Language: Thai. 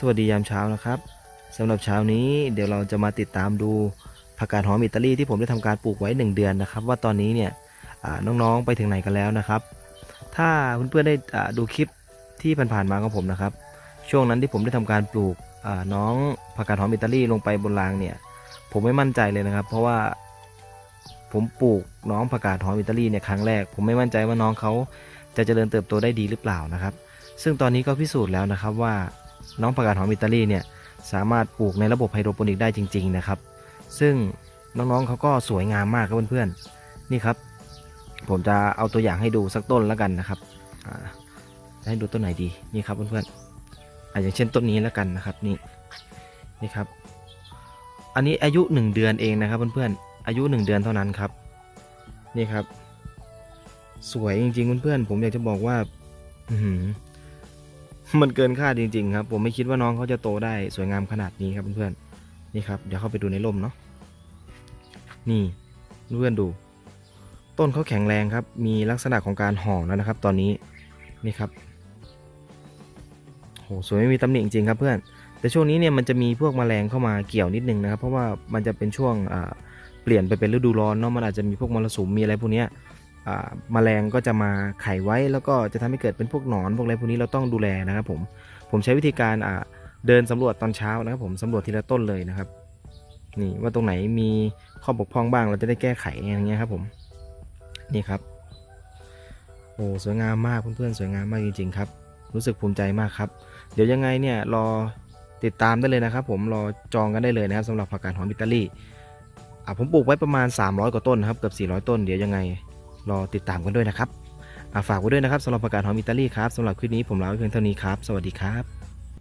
สวัสดียามเช้านะครับสำหรับเช้านี้เดี๋ยวเราจะมาติดตามดูผักกาดหอมอิตาลีที่ผมได้ทำการปลูกไว้ 1 เดือนนะครับ ว่าตอนนี้เนี่ยน้องๆไปถึงไหนกันแล้วนะครับ ถ้าเพื่อนๆได้ดูคลิปที่ผ่านๆมาของผมนะครับ ช่วงนั้นที่ผมได้ทำการปลูกน้องผักกาดหอมอิตาลีลงไปบนรางเนี่ย ผมไม่มั่นใจเลยนะครับ เพราะว่าผมปลูกน้องผักกาดหอมอิตาลีเนี่ยครั้งแรก ผมไม่มั่นใจว่าน้องเขาจะเจริญเติบโตได้ดีหรือเปล่านะครับ ซึ่งตอนนี้ก็พิสูจน์แล้วนะครับว่า น้องผักกาดหอมอิตาลีเนี่ยสามารถปลูกในระบบไฮโดรโปนิกได้จริง ๆ นะครับ ซึ่งน้องๆเขาก็สวยงามมากครับเพื่อนๆนี่ครับ ผมจะเอาตัวอย่างให้ดูสักต้นแล้วกันนะครับจะให้ดูต้นไหนดีนี่ครับเพื่อนๆอาอย่างเช่นต้นนี้แล้วกันนะครับนี่นี่ครับ อันนี้อายุ 1 เดือนเองนะครับเพื่อนๆอายุ 1 เดือนเท่านั้นครับนี่ครับ สวยจริงๆเพื่อนๆผมอยากจะบอกว่าอือหือ มันเกินคาดจริง ๆ ครับ ผมไม่คิดว่าน้องเขาจะโตได้สวยงามขนาดนี้ครับเพื่อนๆนี่ครับเดี๋ยวเข้าไปดูในร่มเนาะนี่เพื่อนดู ต้นเขาแข็งแรงครับ มีลักษณะของการห่อแล้วนะครับ ตอนนี้นี่ครับโหสวยไม่มีตำหนิจริงๆครับเพื่อน แต่ช่วงนี้เนี่ยมันจะมีพวกแมลงเข้ามาเกี่ยวนิดนึงนะครับ เพราะว่ามันจะเป็นช่วงเปลี่ยนไปเป็นฤดูร้อนเนาะมันอาจจะมีพวกมรสุมมีอะไรพวกนี้ ยอ่าแมลงก็จะมาไข่ไว้ แล้วก็จะทำให้เกิดเป็นพวกหนอนพวกอะไรพวกนี้เราต้องดูแลนะครับผมผมใช้วิธีการเดินสำรวจตอนเช้านะครับ ผมสำรวจทีละต้นเลยนะครับนี่ว่าตรงไหนมีข้อบกพร่องบ้างเราจะได้แก้ไขอย่างเงี้ยครับผมนี่ครับโอ้สวยงามมากเพื่อนๆสวยงามมากจริง ๆ ครับ รู้สึกภูมิใจมากครับ เดี๋ยวยังไงเนี่ยรอติดตามได้เลยนะครับ ผมรอจองกันได้เลยนะครับสำหรับผักกาดหอมอิตาลีอะผมปลูกไว้ประมาณ 300 กว่าต้นนะครับเกือบ400 ต้นเดี๋ยวยังไง รอติดตามกันด้วยนะครับฝากไว้ด้วยนะครับสำหรับประกาศหอมอิตาลีครับสำหรับคลิปนี้ผมลาไว้เพียงเท่านี้ครับ สวัสดีครับ